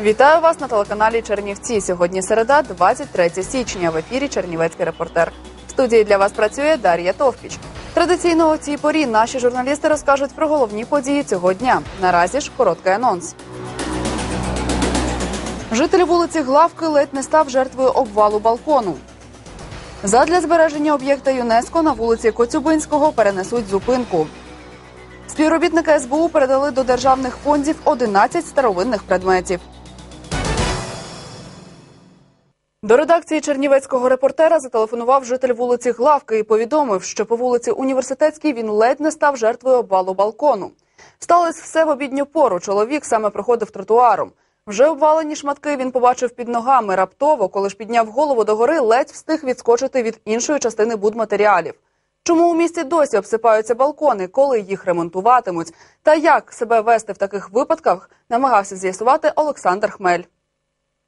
Вітаю вас на телеканалі Чернівці. Сьогодні середа, 23 січня. В ефірі Чернівецький репортер. В студії для вас працює Дар'я Товпіч. Традиційно у цій порі наші журналісти розкажуть про головні події цього дня. Наразі ж короткий анонс. Житель вулиці Главки ледь не став жертвою обвалу балкону. Задля збереження об'єкта ЮНЕСКО на вулиці Коцюбинського перенесуть зупинку. Співробітники СБУ передали до державних фондів 11 старовинних предметів. До редакції Чернівецького репортера зателефонував житель вулиці Главки і повідомив, що по вулиці Університетській він ледь не став жертвою обвалу балкону. Сталося все в обідню пору. Чоловік саме проходив тротуаром. Вже обвалені шматки він побачив під ногами. Раптово, коли ж підняв голову догори, ледь встиг відскочити від іншої частини будматеріалів. Чому у місті досі обсипаються балкони, коли їх ремонтуватимуть, та як себе вести в таких випадках, намагався з'ясувати Олександр Хмель.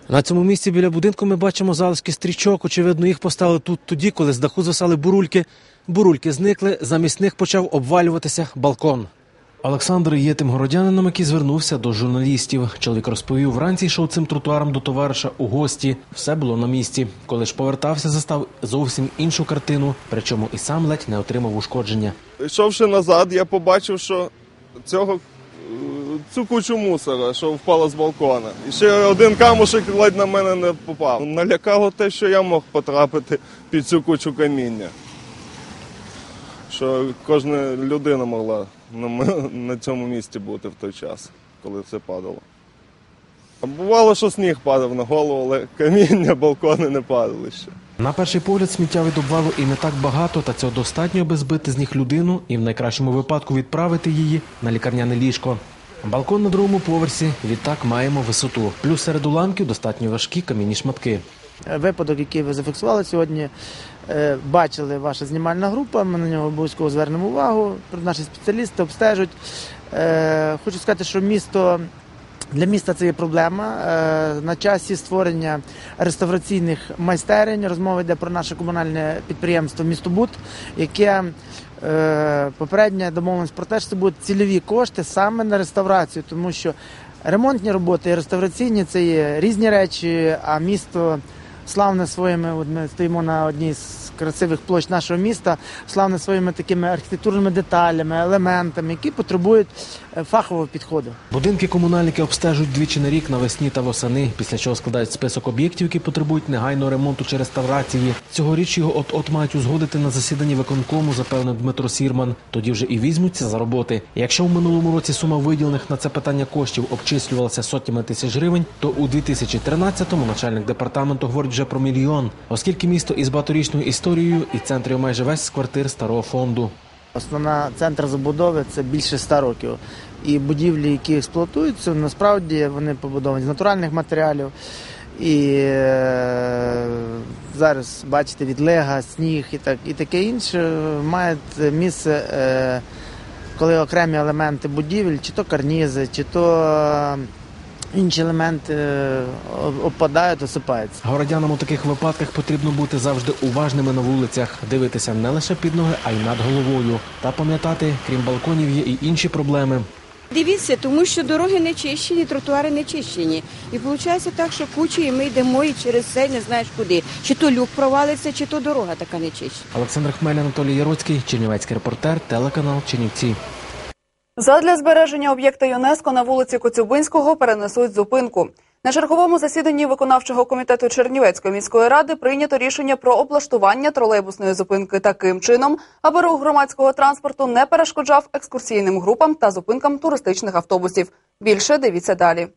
На цьому місці біля будинку ми бачимо залишки стрічок. Очевидно, їх поставили тут тоді, коли з даху звисали бурульки. Бурульки зникли, замість них почав обвалюватися балкон. Олександр є тим городянином, який звернувся до журналістів. Чоловік розповів, вранці йшов цим тротуаром до товариша у гості. Все було на місці. Коли ж повертався, застав зовсім іншу картину, причому і сам ледь не отримав ушкодження. Йшовши назад, я побачив, що цього цю кучу мусора, що впала з балкона. І ще один камушек ледь на мене не попав. Налякало те, що я мог потрапити під цю кучу каміння. Що кожна людина могла на, цьому місці бути в той час, коли це падало. А бувало, що сніг падав на голову, але каміння, балкони не падали ще. На перший погляд сміття від і не так багато, та цього достатньо, аби збити з ніг людину і в найкращому випадку відправити її на лікарняне ліжко. Балкон на другому поверсі відтак маємо висоту. Плюс серед уламків достатньо важкі камінні шматки. Випадок, який ви зафіксували сьогодні, е, бачили ваша знімальна група. Ми на нього обов'язково звернемо увагу. Наші спеціалісти обстежать. Е, Хочу сказати, що місто. Для міста це є проблема. Е, На часі створення реставраційних майстерень. Розмова йде про наше комунальне підприємство Містобуд, яке е, попередня домовленість про те, що це будуть цільові кошти саме на реставрацію, тому що ремонтні роботи і реставраційні це є різні речі, а місто славне своїми, от ми стоїмо на одній з красивих площ нашого міста, славне своїми такими архітектурними деталями, елементами, які потребують е, фахового підходу. Будинки комунальники обстежують двічі на рік навесні та восени, після чого складають список об'єктів, які потребують негайного ремонту чи реставрації. Цьогоріч його от-от мають узгодити на засіданні виконкому, запевнив Дмитро Сірман. Тоді вже і візьмуться за роботи. Якщо в минулому році сума виділених на це питання коштів обчислювалася сотнями тисяч гривень, то у 2013-му начальник департаменту говорить вже про мільйон, оскільки місто із багаторічною історією і центрів майже весь з квартир старого фонду. Основна центр забудови це більше 100 років. І будівлі, які експлуатуються, насправді вони побудовані з натуральних матеріалів. І е, зараз бачите відлега, сніг і так і таке інше мають місце, е, коли окремі елементи будівель, чи то карнізи, чи то е, інші елементи е, опадають, осипаються. Городянам у таких випадках потрібно бути завжди уважними на вулицях, дивитися не лише під ноги, а й над головою. Та пам'ятати, крім балконів, є і інші проблеми. Дивіться, тому що дороги не чищені, тротуари не чищені. І виходить так, що кучі, і ми йдемо і через це не знаєш куди. Чи то люк провалиться, чи то дорога така не чищена. Олександр Хмель, Анатолій Яроцький, Чернівецький репортер, телеканал Чернівці. Задля збереження об'єкта ЮНЕСКО на вулиці Коцюбинського перенесуть зупинку. На черговому засіданні виконавчого комітету Чернівецької міської ради прийнято рішення про облаштування тролейбусної зупинки таким чином, аби рух громадського транспорту не перешкоджав екскурсійним групам та зупинкам туристичних автобусів. Більше дивіться далі.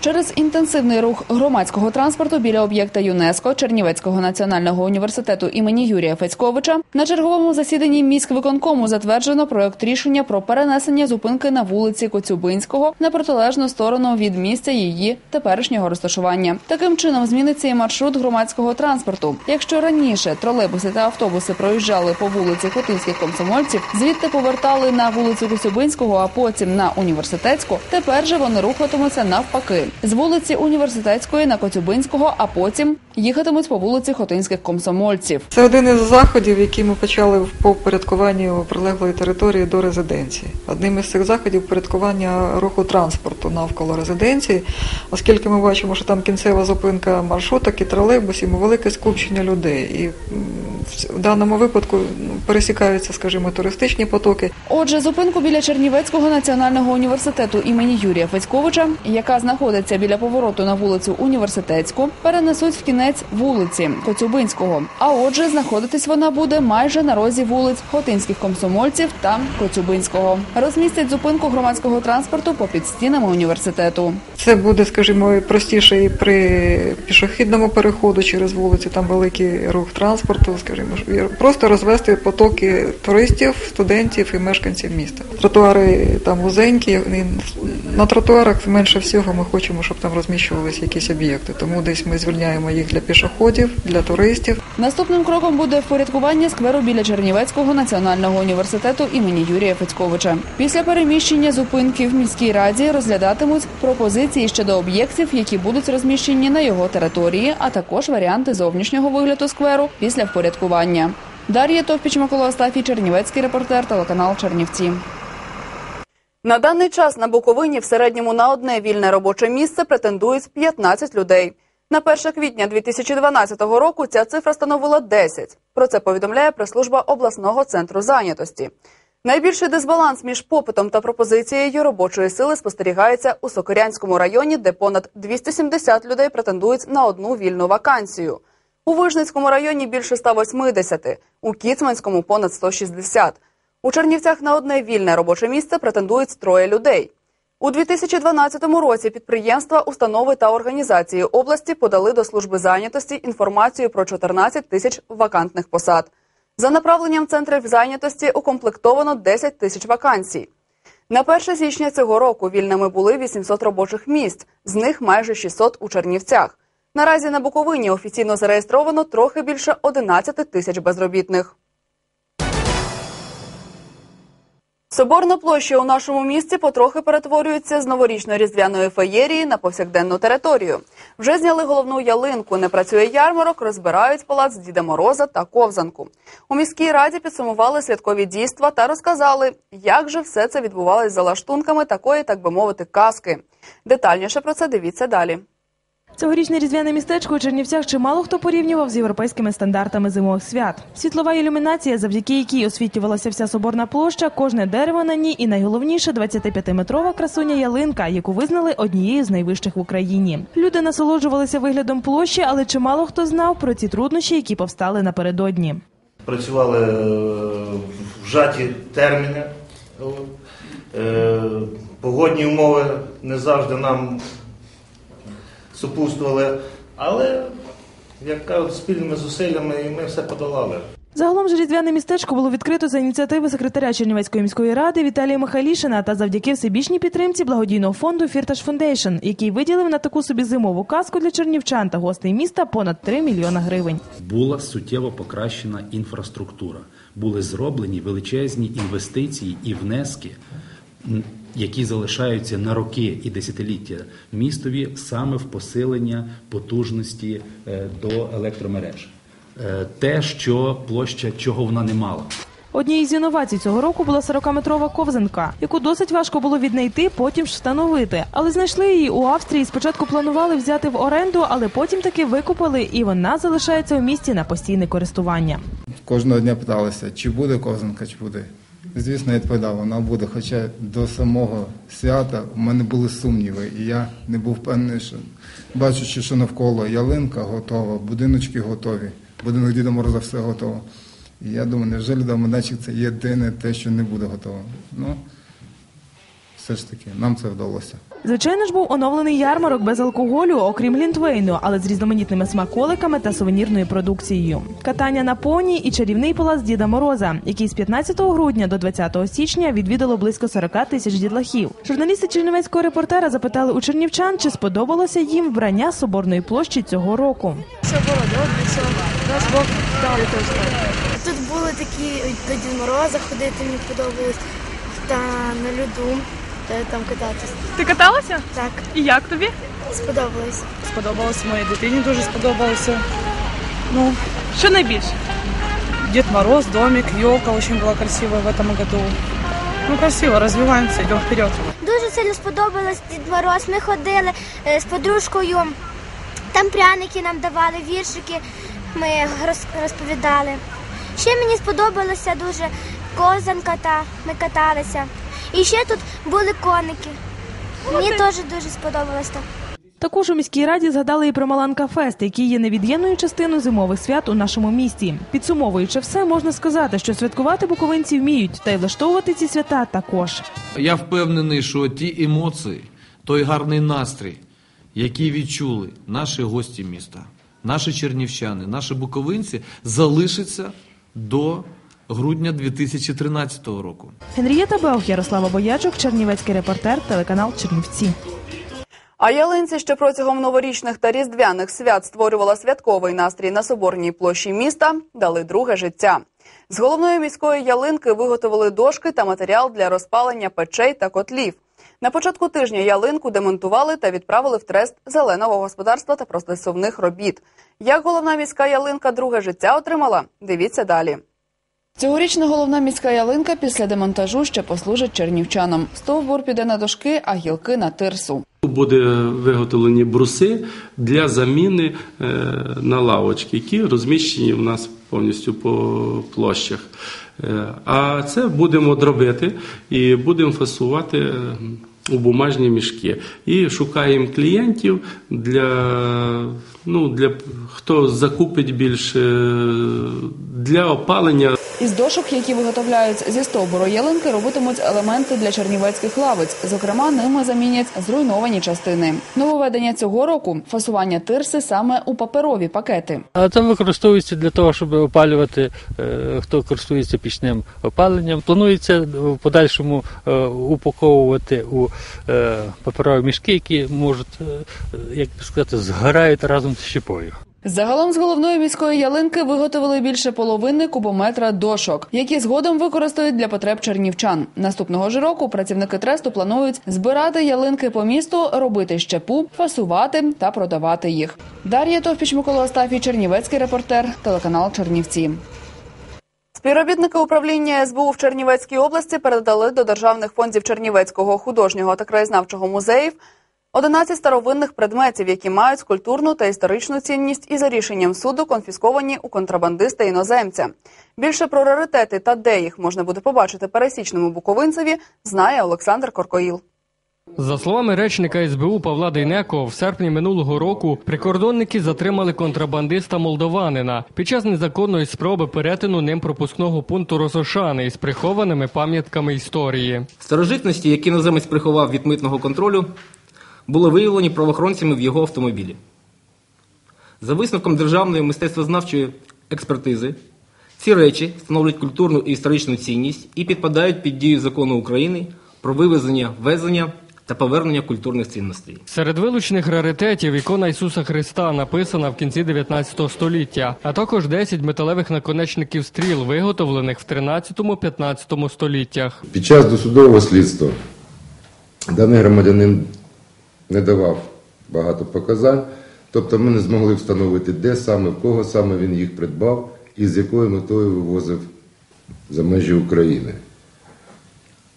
Через інтенсивний рух громадського транспорту біля об'єкта ЮНЕСКО Чернівецького національного університету імені Юрія Федьковича на черговому засіданні міськвиконкому затверджено проект рішення про перенесення зупинки на вулиці Коцюбинського на протилежну сторону від місця її теперішнього розташування. Таким чином зміниться і маршрут громадського транспорту. Якщо раніше тролейбуси та автобуси проїжджали по вулиці Хотинських комсомольців, звідти повертали на вулицю Коцюбинського, а потім на університетську. Тепер же вони рухатимуться навпаки. З вулиці Університетської на Коцюбинського, а потім їхатимуть по вулиці Хотинських комсомольців. Це один із заходів, які ми почали по впорядкуванню прилеглої території до резиденції. Одним із цих заходів впорядкування руху транспорту навколо резиденції, оскільки ми бачимо, що там кінцева зупинка маршруток і тролейбусів, і велике скупчення людей. І в даному випадку ну, пересікаються, скажімо, туристичні потоки. Отже, зупинку біля Чернівецького національного університету імені Юрія Федьковича, яка знаходиться біля повороту на вулицю Університетську, перенесуть в кінець вулиці Коцюбинського. А отже, знаходитись вона буде майже на розі вулиць Хотинських комсомольців та Коцюбинського. Розмістять зупинку громадського транспорту попід стінами університету. Це буде, скажімо, простіше і при пішохідному переходу через вулицю, там великий рух транспорту, скажімо, просто розвести потоки туристів, студентів і мешканців міста. Тротуари там вузенькі, на тротуарах менше всього ми хочемо, щоб там розміщувалися якісь об'єкти. Тому десь ми звільняємо їх для пішоходів, для туристів. Наступним кроком буде впорядкування скверу біля Чернівецького національного університету імені Юрія Федьковича. Після переміщення зупинки в міській раді розглядатимуть пропозиції щодо об'єктів, які будуть розміщені на його території, а також варіанти зовнішнього вигляду скверу після впорядкування. Дар'я Товпіч, Микола Остафій, Чернівецький репортер, телеканал Чернівці. На даний час на Буковині в середньому на одне вільне робоче місце претендують 15 людей. На 1 квітня 2012 року ця цифра становила 10. Про це повідомляє прес-служба обласного центру зайнятості. Найбільший дисбаланс між попитом та пропозицією робочої сили спостерігається у Сокирянському районі, де понад 270 людей претендують на одну вільну вакансію. У Вижницькому районі більше 180, у Кіцманському понад 160. У Чернівцях на одне вільне робоче місце претендують троє людей. У 2012 році підприємства, установи та організації області подали до служби зайнятості інформацію про 14 тисяч вакантних посад. За направленням центрів зайнятості укомплектовано 10 тисяч вакансій. На 1 січня цього року вільними були 800 робочих місць, з них майже 600 у Чернівцях. Наразі на Буковині офіційно зареєстровано трохи більше 11 тисяч безробітних. Соборна площа у нашому місті потрохи перетворюється з новорічно-різдвяної феєрії на повсякденну територію. Вже зняли головну ялинку, не працює ярмарок, розбирають палац Діда Мороза та ковзанку. У міській раді підсумували святкові дійства та розказали, як же все це відбувалось за лаштунками такої, так би мовити, казки. Детальніше про це дивіться далі. Цьогорічне різдвяне містечко у Чернівцях чимало хто порівнював з європейськими стандартами зимових свят. Світлова ілюмінація, завдяки якій освітлювалася вся соборна площа, кожне дерево на ній і найголовніше 25-метрова красуня ялинка, яку визнали однією з найвищих в Україні. Люди насолоджувалися виглядом площі, але чимало хто знав про ці труднощі, які повстали напередодні. працювали е, вжаті терміни. Е, Погодні умови не завжди нам супутствували, але, як кажуть, спільними зусиллями і ми все подолали. Загалом ж різдвяне містечко було відкрито за ініціативи секретаря Чернівецької міської ради Віталія Михайлішина та завдяки всебічній підтримці благодійного фонду Фірташ Фундейшн, який виділив на таку собі зимову казку для чернівчан та гостей міста понад 3 мільйона гривень. була суттєво покращена інфраструктура, були зроблені величезні інвестиції і внески, які залишаються на роки і десятиліття містові саме в посилення потужності е, до електромереж. Е, Те, що площа чого вона не мала. Однією з інновацій цього року була 40-метрова ковзанка, яку досить важко було віднайти, потім ж встановити. Але знайшли її у Австрії. Спочатку планували взяти в оренду, але потім таки викупили, і вона залишається у місті на постійне користування. Кожного дня питалися, чи буде ковзанка, чи буде. Звісно, я відповідав, вона буде. Хоча до самого свята в мене були сумніви, і я не був певний, що бачучи, що навколо ялинка готова, будиночки готові, будинок Діда Мороза все готово. І я думаю, невже майданчик це єдине те, що не буде готово. Ну, все ж таки, нам це вдалося. Звичайно ж був оновлений ярмарок без алкоголю, окрім лінтвейну, але з різноманітними смаколиками та сувенірною продукцією. Катання на поні і чарівний палац Діда Мороза, який з 15 грудня до 20 січня відвідало близько 40 тисяч дітлахів. Журналісти чернівецького репортера запитали у чернівчан, чи сподобалося їм вбрання соборної площі цього року. Це було добре. Нас болето Тут були такі до Дід Мороза ходити, мені подобалось, та на льоду е, там кататись. Ти каталася? Так, І як тобі? Сподобалось. Сподобалося моїй дитині, дуже сподобалося. Ну, що найбільше? Дед Мороз, домик, елка очень была красивая в этом году. Ну, красиво, развиваемся, идем вперед. Дуже сильно сподобалось Дід Мороз. Ми ходили е, з подружкою. Там пряники нам давали, віршики ми роз- розповідали. Ще мені сподобалося дуже козанка та ми каталися. І ще тут були коники. Мені теж дуже сподобалось там. Також у міській раді згадали і про Маланка Фест, який є невід'ємною частиною зимових свят у нашому місті. Підсумовуючи все, можна сказати, що святкувати буковинці вміють, та й влаштовувати ці свята також. Я впевнений, що ті емоції, той гарний настрій, який відчули наші гості міста, наші чернівчани, наші буковинці, залишиться до грудня 2013 року. Генрієта Беух, Ярослава Боячук, Чернівецький репортер, телеканал Чернівці. А ялинці, що протягом новорічних та різдвяних свят створювала святковий настрій на соборній площі міста, дали друге життя. З головної міської ялинки виготовили дошки та матеріал для розпалення печей та котлів. На початку тижня ялинку демонтували та відправили в трест зеленого господарства та процесовних робіт. Як головна міська ялинка друге життя отримала? Дивіться далі. Цьогорічна головна міська ялинка після демонтажу ще послужить чернівчанам. Стовбур піде на дошки, а гілки на тирсу. Буде виготовлені бруси для заміни е, на лавочки, які розміщені в нас повністю по площах. Е, А це будемо дробити і будемо фасувати е, у бумажні мішки. І шукаємо клієнтів для, ну, для хто закупить більше для опалення. Із дошок, які виготовляють зі стовбуру ялинки, робитимуть елементи для чернівецьких лавиць. Зокрема, ними замінять зруйновані частини. Нововведення цього року фасування тирси саме у паперові пакети. А це використовується для того, щоб опалювати, е, хто користується пічним опаленням. Планується в подальшому е, упаковувати у е, паперові мішки, які можуть, як сказати, згорають разом з щепою. Загалом з головної міської ялинки виготовили більше половини кубометра дошок, які згодом використають для потреб чернівчан. Наступного ж року працівники тресту планують збирати ялинки по місту, робити щепу, фасувати та продавати їх. Дар'я Товпіч, Микола Остафій, Чернівецький репортер, телеканал Чернівці. Співробітники управління СБУ в Чернівецькій області передали до державних фондів Чернівецького художнього та краєзнавчого музеїв 11 старовинних предметів, які мають культурну та історичну цінність, і за рішенням суду конфісковані у контрабандиста іноземця. Більше про раритети та де їх можна буде побачити пересічному буковинцеві, знає Олександр Коркоїл. За словами речника СБУ Павла Дейнеко, в серпні минулого року прикордонники затримали контрабандиста молдованина під час незаконної спроби перетину ним пропускного пункту Росошани із прихованими пам'ятками історії. Старожитності, які іноземець приховав від митного контролю, були виявлені правоохоронцями в його автомобілі. За висновком Державної мистецтвознавчої експертизи, ці речі становлять культурну і історичну цінність і підпадають під дію закону України про вивезення, ввезення та повернення культурних цінностей. Серед вилучених раритетів ікона Ісуса Христа написана в кінці 19 століття, а також 10 металевих наконечників стріл, виготовлених в 13-15 століттях. Під час досудового слідства даний громадянин не давав багато показань, тобто ми не змогли встановити, де саме, в кого саме він їх придбав і з якою метою вивозив за межі України.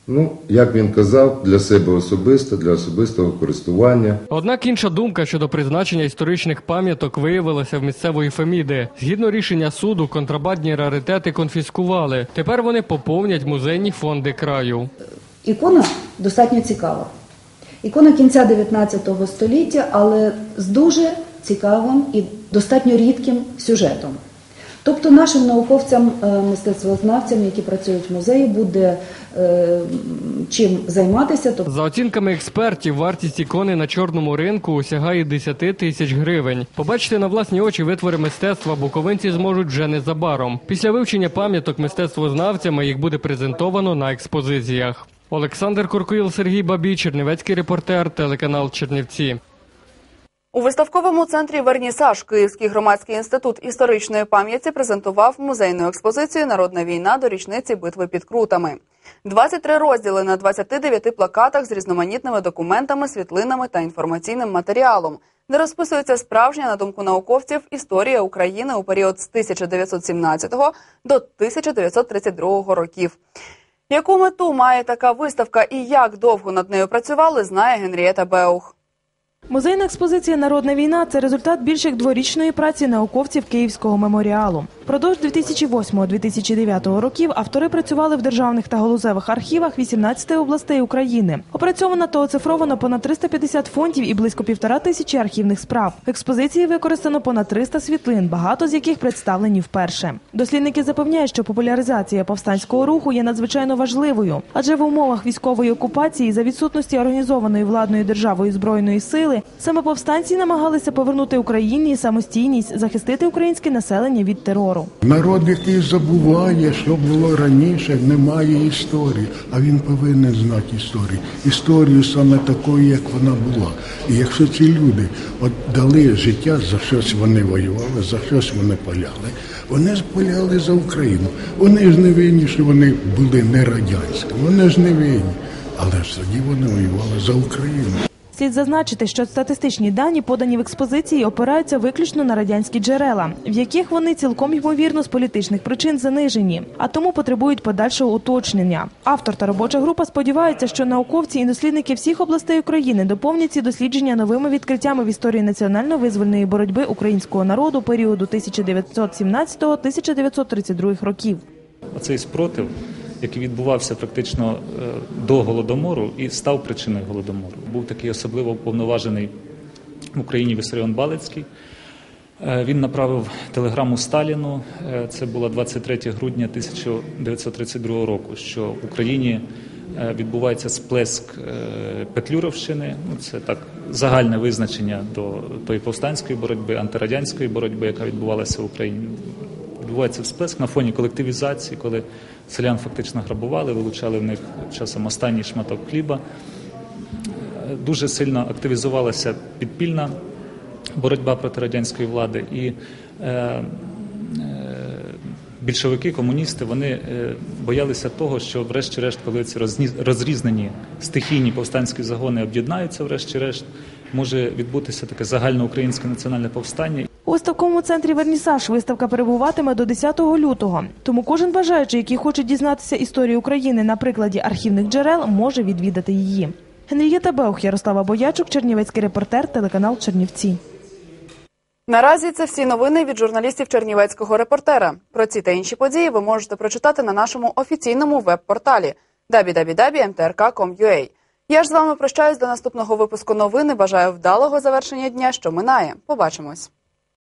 Ну, як він казав, для себе особисто, для особистого користування. Однак інша думка щодо призначення історичних пам'яток виявилася в місцевої Феміди. Згідно рішення суду, контрабандні раритети конфіскували. Тепер вони поповнять музейні фонди краю. Ікона достатньо цікава. Ікона кінця 19 століття, але з дуже цікавим і достатньо рідким сюжетом. Тобто нашим науковцям, е, мистецтвознавцям, які працюють в музеї, буде е, чим займатися. За оцінками експертів, вартість ікони на чорному ринку сягає 10 тисяч гривень. Побачити на власні очі витвори мистецтва буковинці зможуть вже незабаром. Після вивчення пам'яток мистецтвознавцями їх буде презентовано на експозиціях. Олександр Куркуїл, Сергій Бабій, Чернівецький репортер, телеканал Чернівці. У виставковому центрі Вернісаж Київський громадський інститут історичної пам'яті презентував музейну експозицію Народна війна до річниці битви під Крутами. 23 розділи на 29 плакатах з різноманітними документами, світлинами та інформаційним матеріалом, де розписується справжня, на думку науковців, історія України у період з 1917 до 1932 років. Яку мету має така виставка і як довго над нею працювали, знає Генрієта Беух. Музейна експозиція Народна війна це результат більш як дворічної праці науковців Київського меморіалу. Продовж 2008-2009 років автори працювали в державних та галузевих архівах 18 областей України. Опрацьовано та оцифровано понад 350 фондів і близько півтора тисячі архівних справ. В експозиції використано понад 300 світлин, багато з яких представлені вперше. Дослідники запевняють, що популяризація повстанського руху є надзвичайно важливою, адже в умовах військової окупації за відсутності організованої владною державою збройної сили саме повстанці намагалися повернути Україні самостійність, захистити українське населення від терору. Народ, який забуває, що було раніше, не має історії, а він повинен знати історію. Історію саме такою, як вона була. І якщо ці люди от дали життя, за щось вони воювали, за щось вони паляли, вони ж паляли за Україну. Вони ж не винні, що вони були не радянські. Вони ж не винні. Але ж тоді вони воювали за Україну. Слід зазначити, що статистичні дані, подані в експозиції, опираються виключно на радянські джерела, в яких вони цілком ймовірно з політичних причин занижені, а тому потребують подальшого уточнення. Автор та робоча група сподіваються, що науковці і дослідники всіх областей України доповнять ці дослідження новими відкриттями в історії національно-визвольної боротьби українського народу періоду 1917-1932 років. Оцей спротив, який відбувався практично е, до голодомору і став причиною голодомору. Був такий особливо повноважений в Україні Вісаріон Балицький. Е, Він направив телеграму Сталіну. е, Це було 23 грудня 1932 року. Що в Україні відбувається сплеск Петлюровщини. Ну це так загальне визначення до тої повстанської боротьби, антирадянської боротьби, яка відбувалася в Україні. Відбувається всплеск на фоні колективізації, коли селян фактично грабували, вилучали в них часом останній шматок хліба. Дуже сильно активізувалася підпільна боротьба проти радянської влади, і е, е, більшовики, комуністи, вони е, боялися того, що, врешті-решт, коли ці розрізнені стихійні повстанські загони об'єднаються, врешті-решт, може відбутися таке загальноукраїнське національне повстання. У виставковому центрі Вернісаж виставка перебуватиме до 10 лютого. Тому кожен бажаючий, який хоче дізнатися історію України на прикладі архівних джерел, може відвідати її. Генрієта Беух, Ярослава Боячук, Чернівецький репортер, телеканал Чернівці. Наразі це всі новини від журналістів Чернівецького репортера. Про ці та інші події ви можете прочитати на нашому офіційному веб-порталі www.mtrk.com.ua. Я ж з вами прощаюсь до наступного випуску новини. Бажаю вдалого завершення дня, що минає. Побачимось.